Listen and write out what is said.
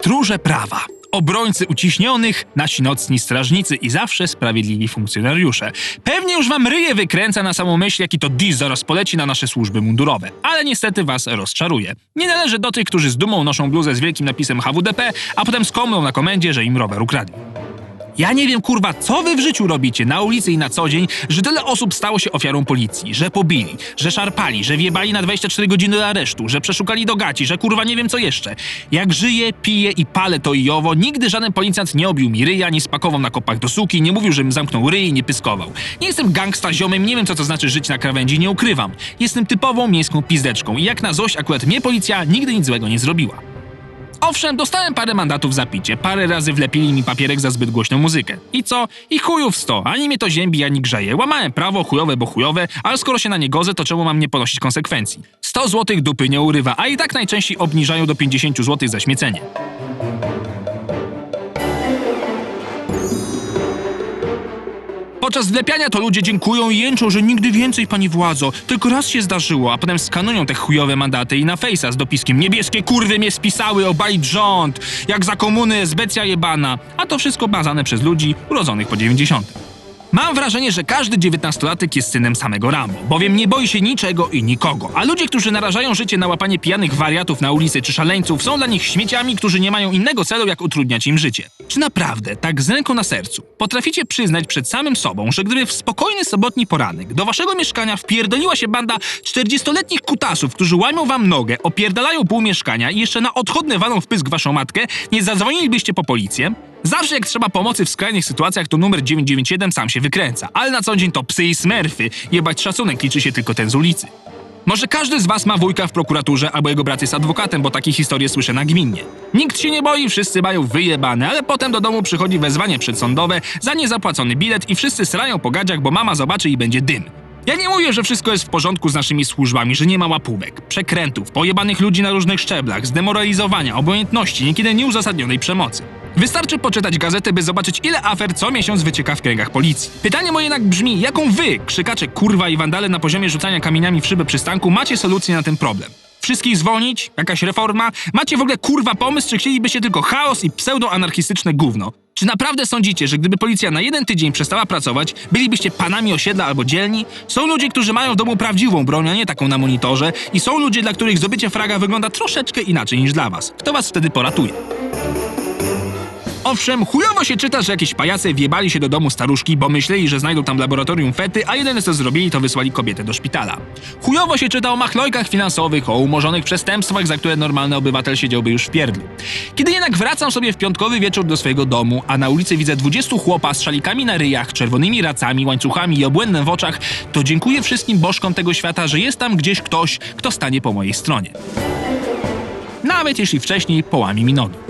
Stróże prawa. Obrońcy uciśnionych, nasi nocni strażnicy i zawsze sprawiedliwi funkcjonariusze. Pewnie już wam ryje wykręca na samą myśl, jaki to dis zaraz poleci na nasze służby mundurowe. Ale niestety was rozczaruje. Nie należy do tych, którzy z dumą noszą bluzę z wielkim napisem HWDP, a potem skomlą na komendzie, że im rower ukradli. Ja nie wiem, kurwa, co wy w życiu robicie na ulicy i na co dzień, że tyle osób stało się ofiarą policji, że pobili, że szarpali, że wjebali na 24 godziny do aresztu, że przeszukali do gaci, że kurwa nie wiem co jeszcze. Jak żyję, piję i palę to i owo, nigdy żaden policjant nie obił mi ryja, nie spakował na kopach do suki, nie mówił, żebym zamknął ryj i nie pyskował. Nie jestem gangsta ziomem, nie wiem co to znaczy żyć na krawędzi, nie ukrywam. Jestem typową miejską pizdeczką i jak na złość akurat mnie policja nigdy nic złego nie zrobiła. Owszem, dostałem parę mandatów za picie, parę razy wlepili mi papierek za zbyt głośną muzykę. I co? I chujów sto, ani mnie to ziębi, ani grzeje. Łamałem prawo, chujowe, bo chujowe, ale skoro się na nie godzę, to czemu mam nie ponosić konsekwencji? 100 złotych dupy nie urywa, a i tak najczęściej obniżają do 50 złotych za śmiecenie. Podczas wlepiania to ludzie dziękują i jęczą, że nigdy więcej, pani władzo. Tylko raz się zdarzyło, a potem skanują te chujowe mandaty i na fejsa z dopiskiem niebieskie kurwy mnie spisały, obalić rząd, jak za komuny esbecja jebana. A to wszystko bazane przez ludzi urodzonych po 90. Mam wrażenie, że każdy dziewiętnastolatek jest synem samego Rambo, bowiem nie boi się niczego i nikogo. A ludzie, którzy narażają życie na łapanie pijanych wariatów na ulicy czy szaleńców, są dla nich śmieciami, którzy nie mają innego celu, jak utrudniać im życie. Czy naprawdę, tak z ręką na sercu, potraficie przyznać przed samym sobą, że gdyby w spokojny sobotni poranek do waszego mieszkania wpierdoliła się banda 40-letnich kutasów, którzy łamią wam nogę, opierdalają pół mieszkania i jeszcze na odchodne walą w pysk waszą matkę, nie zadzwonilibyście po policję? Zawsze jak trzeba pomocy w skrajnych sytuacjach, to numer 997 sam się wykręca, ale na co dzień to psy i smerfy. Jebać szacunek, liczy się tylko ten z ulicy. Może każdy z was ma wujka w prokuraturze albo jego brat jest adwokatem, bo takie historie słyszę nagminnie. Nikt się nie boi, wszyscy mają wyjebane, ale potem do domu przychodzi wezwanie przedsądowe za niezapłacony bilet i wszyscy srają po gadziach, bo mama zobaczy i będzie dym. Ja nie mówię, że wszystko jest w porządku z naszymi służbami, że nie ma łapówek, przekrętów, pojebanych ludzi na różnych szczeblach, zdemoralizowania, obojętności, niekiedy nieuzasadnionej przemocy. Wystarczy poczytać gazetę, by zobaczyć, ile afer co miesiąc wycieka w kręgach policji. Pytanie moje jednak brzmi, jaką wy, krzykacze kurwa i wandale na poziomie rzucania kamieniami w szybę przystanku, macie solucję na ten problem? Wszystkich zwolnić? Jakaś reforma? Macie w ogóle kurwa pomysł, czy chcielibyście tylko chaos i pseudoanarchistyczne gówno? Czy naprawdę sądzicie, że gdyby policja na jeden tydzień przestała pracować, bylibyście panami osiedla albo dzielni? Są ludzie, którzy mają w domu prawdziwą broń, a nie taką na monitorze i są ludzie, dla których zdobycie fraga wygląda troszeczkę inaczej niż dla was. Kto was wtedy poratuje? Owszem, chujowo się czyta, że jakieś pajace wjebali się do domu staruszki, bo myśleli, że znajdą tam laboratorium fety, a jedyne co zrobili, to wysłali kobietę do szpitala. Chujowo się czyta o machlojkach finansowych, o umorzonych przestępstwach, za które normalny obywatel siedziałby już w pierdlu. Kiedy jednak wracam sobie w piątkowy wieczór do swojego domu, a na ulicy widzę 20 chłopa z szalikami na ryjach, czerwonymi racami, łańcuchami i obłędem w oczach, to dziękuję wszystkim bożkom tego świata, że jest tam gdzieś ktoś, kto stanie po mojej stronie. Nawet jeśli wcześniej połami mi nogi.